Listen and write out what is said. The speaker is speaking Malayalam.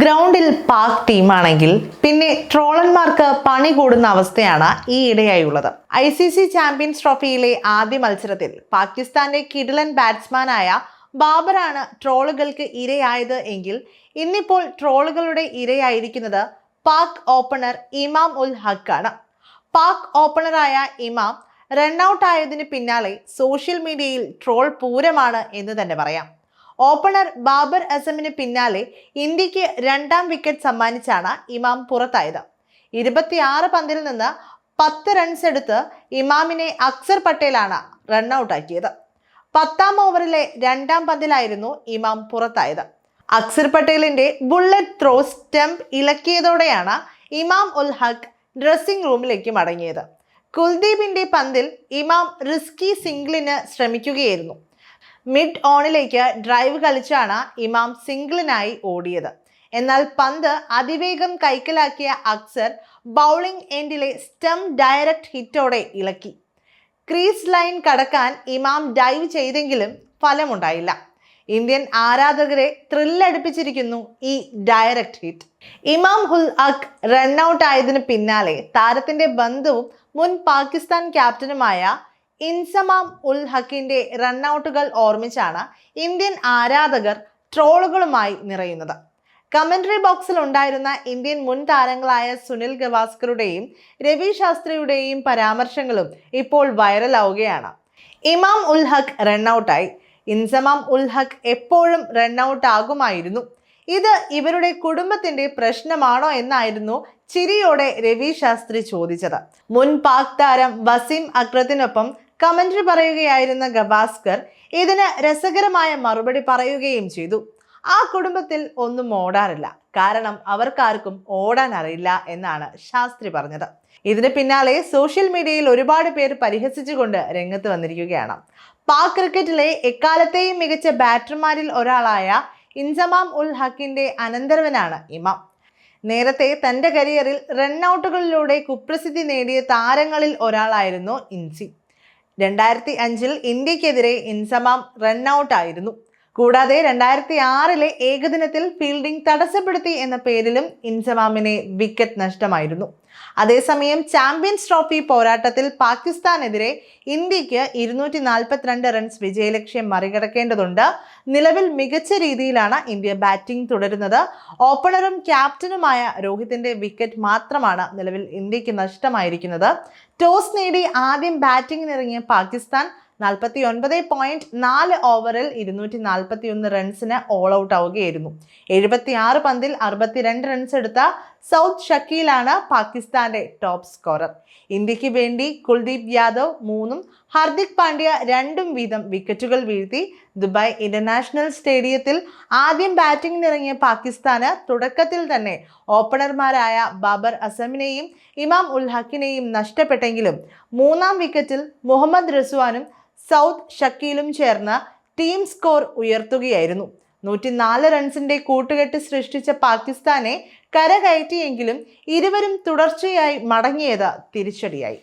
ഗ്രൗണ്ടിൽ പാക് ടീമാണെങ്കിൽ പിന്നെ ട്രോളന്മാർക്ക് പണി കൂടുന്ന അവസ്ഥയാണ് ഈ ഇടയായുള്ളത്. ഐ സി സി ചാമ്പ്യൻസ് ട്രോഫിയിലെ ആദ്യ മത്സരത്തിൽ പാകിസ്ഥാന്റെ കിടിലൻ ബാറ്റ്സ്മാനായ ബാബറാണ് ട്രോളുകൾക്ക് ഇരയായത് എങ്കിൽ ഇന്നിപ്പോൾ ട്രോളുകളുടെ ഇരയായിരിക്കുന്നത് പാക് ഓപ്പണർ ഇമാം ഉൽ ഹക്കാണ് പാക് ഓപ്പണറായ ഇമാം റണ്ണൌട്ട് ആയതിന് പിന്നാലെ സോഷ്യൽ മീഡിയയിൽ ട്രോൾ പൂരമാണ് എന്ന് തന്നെ പറയാം. ഓപ്പണർ ബാബർ അസമിന് പിന്നാലെ ഇന്ത്യയ്ക്ക് രണ്ടാം വിക്കറ്റ് സമ്മാനിച്ചാണ് ഇമാം പുറത്തായത്. ഇരുപത്തിയാറ് പന്തിൽ നിന്ന് പത്ത് റൺസ് എടുത്ത് ഇമാമിനെ അക്സർ പട്ടേലാണ് റണ്ണൌട്ട് ആക്കിയത്. പത്താം ഓവറിലെ രണ്ടാം പന്തിലായിരുന്നു ഇമാം പുറത്തായത്. അക്സർ പട്ടേലിന്റെ ബുള്ളറ്റ് ത്രോ സ്റ്റംപ് ഇളക്കിയതോടെയാണ് ഇമാം ഉൽ ഹക്ക് ഡ്രസ്സിംഗ് റൂമിലേക്ക് മടങ്ങിയത്. കുൽദീപിന്റെ പന്തിൽ ഇമാം റിസ്കി സിംഗിളിന് ശ്രമിക്കുകയായിരുന്നു. മിഡ് ഓണിലേക്ക് ഡ്രൈവ് കളിച്ചാണ് ഇമാം സിംഗിളിനായി ഓടിയത്. എന്നാൽ പന്ത് അതിവേഗം കൈക്കലാക്കിയ അക്സർ ബൗളിംഗ് എൻഡിലെ സ്റ്റം ഡയറക്റ്റ് ഹിറ്റോടെ ഇളക്കി. ക്രീസ് ലൈൻ കടക്കാൻ ഇമാം ഡൈവ് ചെയ്തെങ്കിലും ഫലമുണ്ടായില്ല. ഇന്ത്യൻ ആരാധകരെ ത്രില്ലടിപ്പിച്ചിരിക്കുന്നു ഈ ഡയറക്റ്റ് ഹിറ്റ് ഇമാം ഹുൽ അക് റണ്ണൌട്ട് ആയതിനു പിന്നാലെ താരത്തിന്റെ ബന്ധുവും മുൻ പാകിസ്ഥാൻ ക്യാപ്റ്റനുമായ ഇൻസമാം ഉൽ ഹക്കിന്റെ റണ്ണൌട്ടുകൾ ഓർമ്മിച്ചാണ് ഇന്ത്യൻ ആരാധകർ ട്രോളുകളുമായി നിറയുന്നത്. കമന്ററി ബോക്സിൽ ഉണ്ടായിരുന്ന ഇന്ത്യൻ മുൻ താരങ്ങളായ സുനിൽ ഗവാസ്കറുടെയും രവി ശാസ്ത്രിയുടെയും പരാമർശങ്ങളും ഇപ്പോൾ വൈറലാവുകയാണ്. ഇമാം ഉൽ ഹക്ക് റണ്ണൌട്ടായി. ഇൻസമാം ഉൽ ഹക്ക് എപ്പോഴും റണ്ണൌട്ട് ആകുമായിരുന്നു ഇത് ഇവരുടെ കുടുംബത്തിന്റെ പ്രശ്നമാണോ എന്നായിരുന്നു ചിരിയോടെ രവി ശാസ്ത്രി ചോദിച്ചത്. മുൻ പാക് താരം വസീം അക്രത്തിനൊപ്പം കമന്ററി പറയുകയായിരുന്ന ഗവാസ്കർ ഇതിന് രസകരമായ മറുപടി പറയുകയും ചെയ്തു. ആ കുടുംബത്തിൽ ഒന്നും ഓടാറില്ല. കാരണം അവർക്കാർക്കും ഓടാൻ അറിയില്ല എന്നാണ് ശാസ്ത്രി പറഞ്ഞത്. ഇതിന് പിന്നാലെ സോഷ്യൽ മീഡിയയിൽ ഒരുപാട് പേർ പരിഹസിച്ചുകൊണ്ട് രംഗത്ത് വന്നിരിക്കുകയാണ്. പാക് ക്രിക്കറ്റിലെ എക്കാലത്തെയും മികച്ച ബാറ്റർമാരിൽ ഒരാളായ ഇൻസമാം ഉൽ ഹക്കിന്റെ അനന്തരവനാണ് ഇമാം. നേരത്തെ തന്റെ കരിയറിൽ റണ്ണൌട്ടുകളിലൂടെ കുപ്രസിദ്ധി നേടിയ താരങ്ങളിൽ ഒരാളായിരുന്നു ഇൻസി. രണ്ടായിരത്തി അഞ്ചിൽ ഇന്ത്യക്കെതിരെ ഇൻസമാം റണ്ണൌട്ട് ആയിരുന്നു കൂടാതെ രണ്ടായിരത്തി ആറിലെ ഏകദിനത്തിൽ ഫീൽഡിംഗ് തടസ്സപ്പെടുത്തി എന്ന പേരിലും ഇൻസമാമിനെ വിക്കറ്റ് നഷ്ടമായിരുന്നു. അതേസമയം ചാമ്പ്യൻസ് ട്രോഫി പോരാട്ടത്തിൽ പാകിസ്ഥാനെതിരെ ഇന്ത്യയ്ക്ക് ഇരുന്നൂറ്റി നാൽപ്പത്തിരണ്ട് റൺസ് വിജയലക്ഷ്യം മറികടക്കേണ്ടതുണ്ട്. നിലവിൽ മികച്ച രീതിയിലാണ് ഇന്ത്യ ബാറ്റിംഗ് തുടരുന്നത്. ഓപ്പണറും ക്യാപ്റ്റനുമായ രോഹിത്തിന്റെ വിക്കറ്റ് മാത്രമാണ് നിലവിൽ ഇന്ത്യയ്ക്ക് നഷ്ടമായിരിക്കുന്നത്. ടോസ് നേടി ആദ്യം ബാറ്റിംഗിനിറങ്ങിയ പാകിസ്ഥാൻ നാൽപ്പത്തി ഒൻപത് പോയിന്റ് നാല് ഓവറിൽ ഇരുന്നൂറ്റി നാൽപ്പത്തി ഒന്ന് റൺസിന് ഓൾ ഔട്ട് ആവുകയായിരുന്നു. എഴുപത്തി ആറ് പന്തിൽ അറുപത്തിരണ്ട് റൺസ് എടുത്ത സൗത്ത് ഷക്കീലാണ് പാകിസ്ഥാന്റെ ടോപ്പ് സ്കോറർ ഇന്ത്യയ്ക്ക് വേണ്ടി കുൽദീപ് യാദവ് മൂന്നും ഹർദിക് പാണ്ഡ്യ രണ്ടും വീതം വിക്കറ്റുകൾ വീഴ്ത്തി ദുബായ് ഇന്റർനാഷണൽ സ്റ്റേഡിയത്തിൽ ആദ്യം ബാറ്റിംഗിനിറങ്ങിയ പാകിസ്ഥാന് തുടക്കത്തിൽ തന്നെ ഓപ്പണർമാരായ ബാബർ അസമിനെയും ഇമാം ഉൽ ഹക്കിനെയും നഷ്ടപ്പെട്ടെങ്കിലും മൂന്നാം വിക്കറ്റിൽ മുഹമ്മദ് റസ്വാനും സൗത്ത് ഷക്കീലും ചേർന്ന് ടീം സ്കോർ ഉയർത്തുകയായിരുന്നു. നൂറ്റിനാല് റൺസിന്റെ കൂട്ടുകെട്ട് സൃഷ്ടിച്ച പാകിസ്ഥാനെ കരകയറ്റിയെങ്കിലും ഇരുവരും തുടർച്ചയായി മടങ്ങിയത് തിരിച്ചടിയായി.